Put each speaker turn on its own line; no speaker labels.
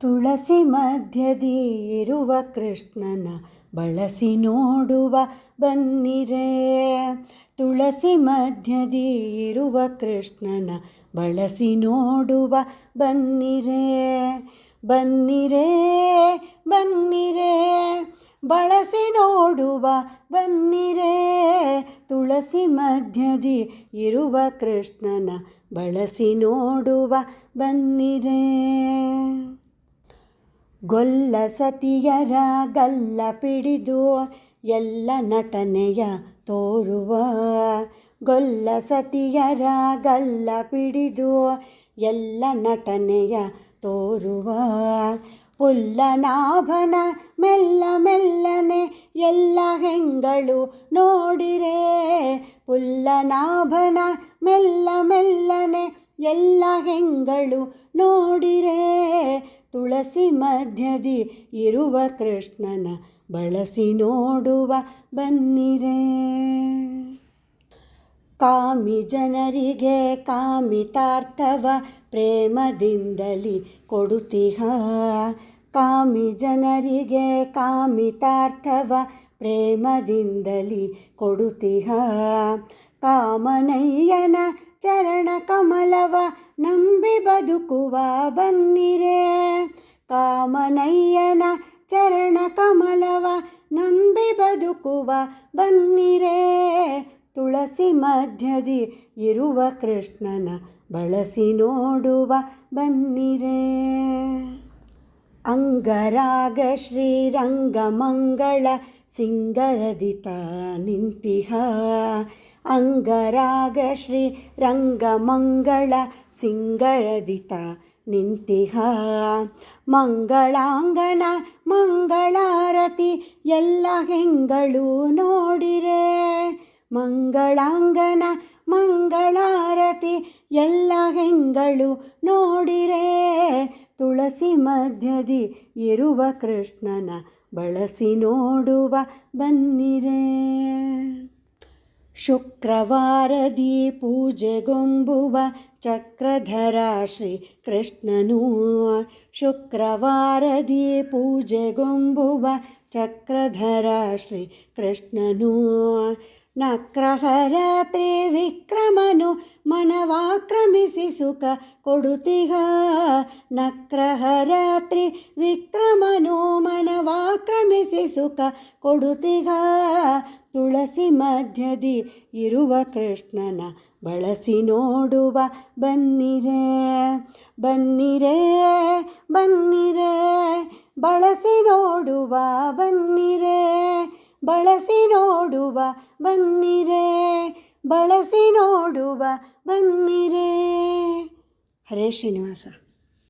ತುಳಸಿ ಮಧ್ಯದಿ ಇರುವ ಕೃಷ್ಣನ ಬಳಸಿ ನೋಡುವ ಬನ್ನಿರೇ. ತುಳಸಿ ಮಧ್ಯದಿ ಇರುವ ಕೃಷ್ಣನ ಬಳಸಿ ನೋಡುವ ಬನ್ನಿರೇ. ಬನ್ನಿರೇ ಬನ್ನಿರೇ, ಬಳಸಿ ನೋಡುವ ಬನ್ನಿರೇ. ತುಳಸಿ ಮಧ್ಯದಿ ಇರುವ ಕೃಷ್ಣನ ಬಳಸಿ ನೋಡುವ ಬನ್ನಿರೇ. ಗೊಲ್ಲ ಸತಿಯರ ಗಲ್ಲ ಪಿಡಿದು ಎಲ್ಲ ನಟನೆಯ ತೋರುವ. ಗೊಲ್ಲ ಸತಿಯರ ಗಲ್ಲ ಪಿಡಿದು ಎಲ್ಲ ನಟನೆಯ ತೋರುವ. ಪುಲ್ಲನಾಭನ ಮೆಲ್ಲ ಮೆಲ್ಲನೆ ಎಲ್ಲ ಹೆಂಗಳು ನೋಡಿರೆ. ಪುಲ್ಲನಾಭನ ಮೆಲ್ಲ ಮೆಲ್ಲನೆ ಎಲ್ಲ ಹೆಂಗಳು ನೋಡಿರೆ. ತುಳಸಿ ಮಧ್ಯದಿ ಇರುವ ಕೃಷ್ಣನ ಬಳಸಿ ನೋಡುವ ಬನ್ನಿರೆ. ಕಾಮಿ ಜನರಿಗೆ ಕಾಮಿತಾರ್ಥವ ಪ್ರೇಮದಿಂದಲಿ ಕೊಡುತ್ತಿಹ ಕಾಮಿ ಜನರಿಗೆ ಕಾಮಿತಾರ್ಥವ ಪ್ರೇಮದಿಂದಲಿ ಕೊಡುತ್ತಿಹ ಕಾಮನಯ್ಯನ ಚರಣ ಕಮಲವ ನಂಬಿ ಬದುಕುವ ಬನ್ನಿರೆ. ಕಾಮನಯ್ಯನ ಚರಣ ಕಮಲವ ನಂಬಿ ಬದುಕುವ ಬನ್ನಿರೆ. ತುಳಸಿ ಮಧ್ಯದಿ ಇರುವ ಕೃಷ್ಣನ ಬಳಸಿ ನೋಡುವ ಬನ್ನಿರೆ. ಅಂಗರಾಗ ಶ್ರೀರಂಗಮಂಗಳ ಸಿಂಗರದಿತ ನಿಂತಿಹ. ಅಂಗರಾಗ ಶ್ರೀ ರಂಗಮಂಗಳ ಸಿಂಗರದಿತ ನಿಂತಿಹ. ಮಂಗಳಾಂಗನ ಮಂಗಳಾರತಿ ಎಲ್ಲ ಹೆಂಗಳು ನೋಡಿರೆ. ಮಂಗಳಾಂಗನ ಮಂಗಳಾರತಿ ಎಲ್ಲ ಹೆಂಗಳು ನೋಡಿರೆ. ತುಳಸಿ ಮಧ್ಯದಿ ಇರುವ ಕೃಷ್ಣನ ಬಳಸಿ ನೋಡುವ ಬನ್ನಿರೇ. ಶುಕ್ರವಾರದಿ ಪೂಜೆಗೊಂಬುವ ಚಕ್ರಧರ ಶ್ರೀ ಕೃಷ್ಣನು ಶುಕ್ರವಾರದಿ ಪೂಜೆಗೊಂಬುವ ಚಕ್ರಧರ ಶ್ರೀ ಕೃಷ್ಣನು ನಕ್ರಹರ ತ್ರಿವಿಕ್ರಮನು ಮನವಾಕ್ರಮಿಸಿ ಸುಖ ಕೊಡುತ್ತಿಹ ನಕ್ರಹರ ವಿಕ್ರಮನೋ ಮನವಾಕ್ರಮಿಸಿ ಸುಖ ಕೊಡುತ್ತಿಗ. ತುಳಸಿ ಮಧ್ಯದಿ ಇರುವ ಕೃಷ್ಣನ ಬಳಸಿ ನೋಡುವ ಬನ್ನಿರೆ ಬನ್ನಿರೆ ಬನ್ನಿರೆ, ಬಳಸಿ ನೋಡುವ ಬನ್ನಿರೆ, ಬಳಸಿ ನೋಡುವ ಬನ್ನಿರೆ, ಬಳಸಿ ನೋಡುವ ಬನ್ನಿರೆ. ಹರೇ ಶ್ರೀನಿವಾಸ.